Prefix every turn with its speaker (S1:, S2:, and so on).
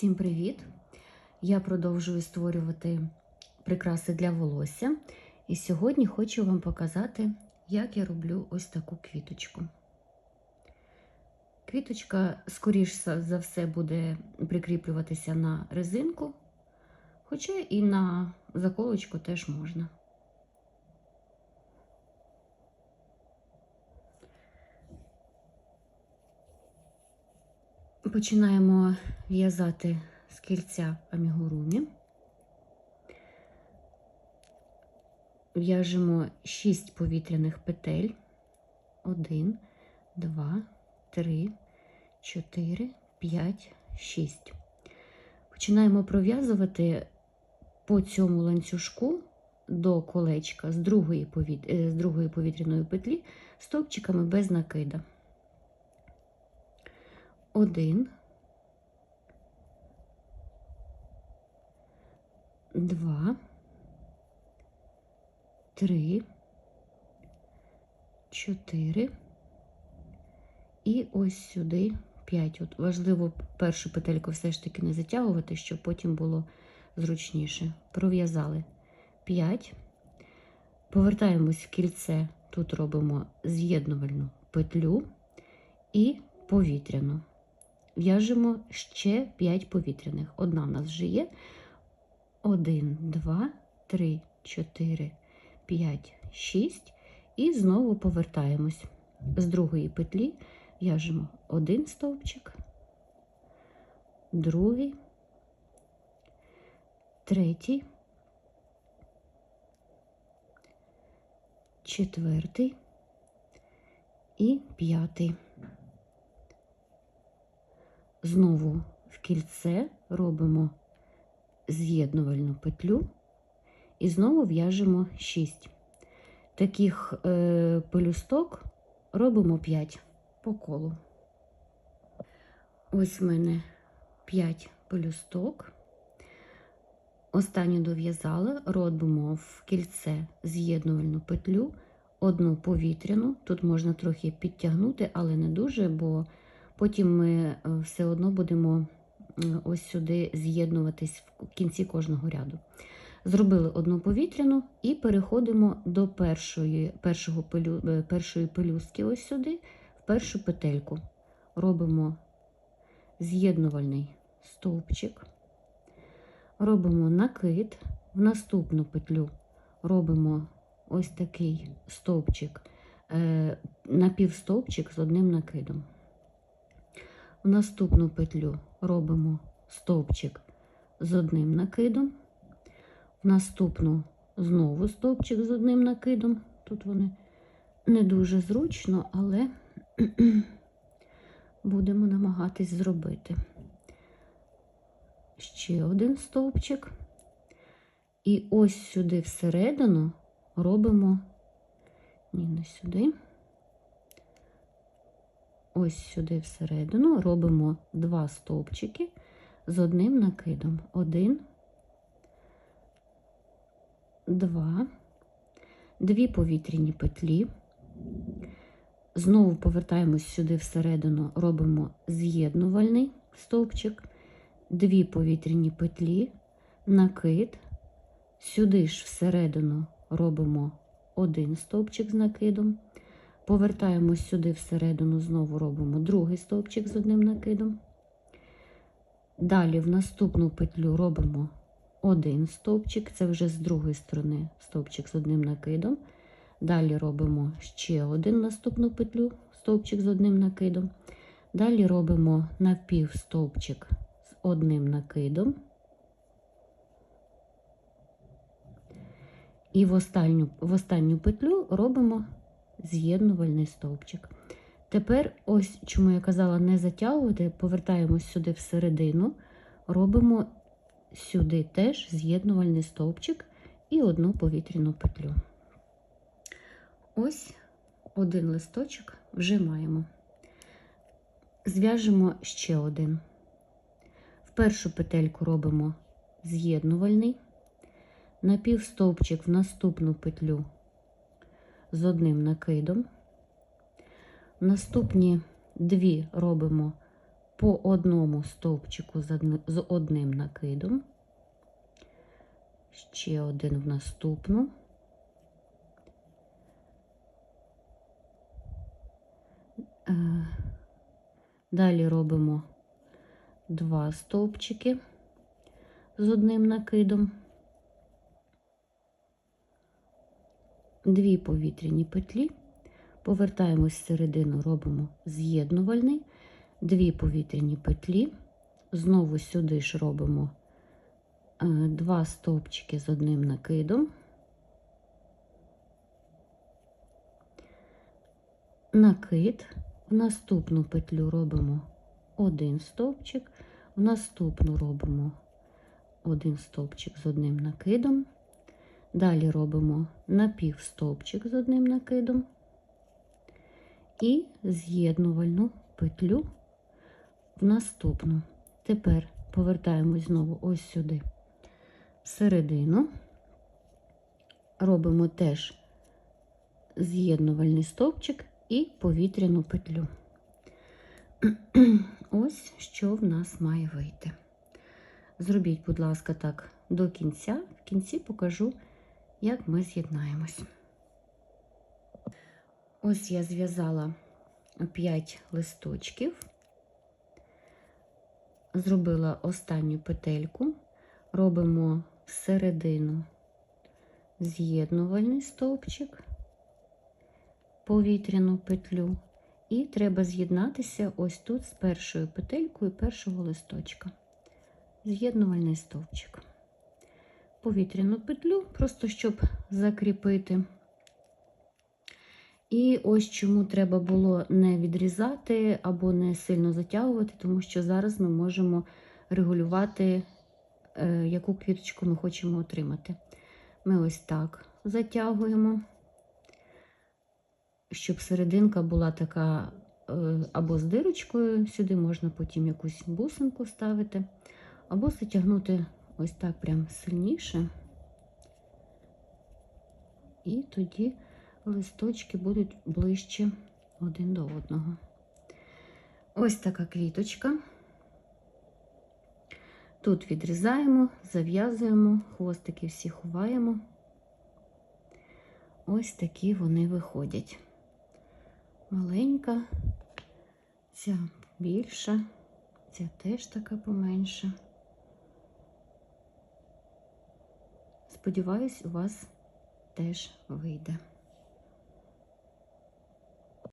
S1: Всім привіт! Я продовжую створювати прикраси для волосся. І сьогодні хочу вам показати, як я роблю ось таку квіточку. Квіточка, скоріш за все, буде прикріплюватися на резинку, хоча і на заколочку теж можна. Починаємо в'язати з кільця амігурумі. В'яжемо 6 повітряних петель. 1, 2, 3, 4, 5, 6. Починаємо пров'язувати по цьому ланцюжку до колечка з другої, другої повітряної петлі стовпчиками без накида. Один, два, три, чотири і ось сюди п'ять. От важливо першу петельку все ж таки не затягувати, щоб потім було зручніше. Пров'язали п'ять. Повертаємось в кільце, тут робимо з'єднувальну петлю і повітряну. В'яжемо ще 5 повітряних. Одна в нас вже є. 1, 2, 3, 4, 5, 6. І знову повертаємось. З другої петлі в'яжемо один стовпчик, другий, третій, четвертий і п'ятий. Знову в кільце робимо з'єднувальну петлю і знову в'яжемо 6. Таких е, пелюсток робимо 5 по колу. Ось в мене 5 пелюсток. Останню дов'язала, робимо в кільце з'єднувальну петлю, одну повітряну. Тут можна трохи підтягнути, але не дуже, бо Потім ми е, все одно будемо ось сюди з'єднуватись в кінці кожного ряду. Зробили одну повітряну і переходимо до першої першого пелю, е, першої пелюстки, ось сюди, в першу петельку. Робимо з'єднувальний стовпчик, робимо накид, в наступну петлю робимо ось такий стовпчик, е, напівстовпчик з одним накидом. В наступну петлю робимо стовпчик з одним накидом, в наступну знову стовпчик з одним накидом. Тут вони не дуже зручно, але будемо намагатись зробити. Ще один стовпчик. І ось сюди всередину робимо, ні, не сюди ось сюди всередину робимо два стовпчики з одним накидом. Один, два, дві повітряні петлі. Знову повертаємось сюди всередину, робимо з'єднувальний стовпчик, дві повітряні петлі, накид, сюди ж всередину робимо один стовпчик з накидом. Повертаємось сюди всередину, знову робимо другий стовпчик з одним накидом. Далі в наступну петлю робимо один стовпчик, це вже з другої сторони стовпчик з одним накидом. Далі робимо ще один наступну петлю, стовпчик з одним накидом. Далі робимо напів стовпчик з одним накидом. І в останню, в останню петлю робимо з'єднувальний стовпчик. Тепер, ось чому я казала, не затягувати, повертаємось сюди всередину, робимо сюди теж з'єднувальний стовпчик і одну повітряну петлю. Ось один листочок вже маємо. Зв'яжемо ще один. В першу петельку робимо з'єднувальний, напівстовпчик в наступну петлю з одним накидом. Наступні дві робимо по одному стовпчику з одним накидом. Ще один в наступну. Е, Далі робимо два стовпчики з одним накидом, дві повітряні петлі, повертаємось всередину, робимо з'єднувальний, дві повітряні петлі, знову сюди ж робимо е, два стовпчики з одним накидом. Накид, в наступну петлю робимо один стовпчик, в наступну робимо один стовпчик з одним накидом. Далі робимо напівстовпчик з одним накидом і з'єднувальну петлю в наступну. Тепер повертаємось знову ось сюди, всередину. Робимо теж з'єднувальний стовпчик і повітряну петлю. Ось що в нас має вийти. Зробіть, будь ласка, так до кінця. В кінці покажу, як ми з'єднаємось. Ось я зв'язала 5 листочків, зробила останню петельку, робимо всередину з'єднувальний стовпчик, повітряну петлю, і треба з'єднатися ось тут з першою петелькою першого листочка. З'єднувальний стовпчик. Повітряну петлю, просто щоб закріпити. І ось чому треба було не відрізати або не сильно затягувати, тому що зараз ми можемо регулювати, е, яку квіточку ми хочемо отримати. Ми ось так затягуємо, щоб серединка була така е, або з дирочкою, сюди можна потім якусь бусинку ставити, або затягнути ось так прям сильніше. І тоді листочки будуть ближче один до одного. Ось така квіточка. Тут відрізаємо, зав'язуємо, хвостики всі ховаємо. Ось такі вони виходять. Маленька, ця більша, ця теж така поменша. Сподіваюсь, у вас теж вийде.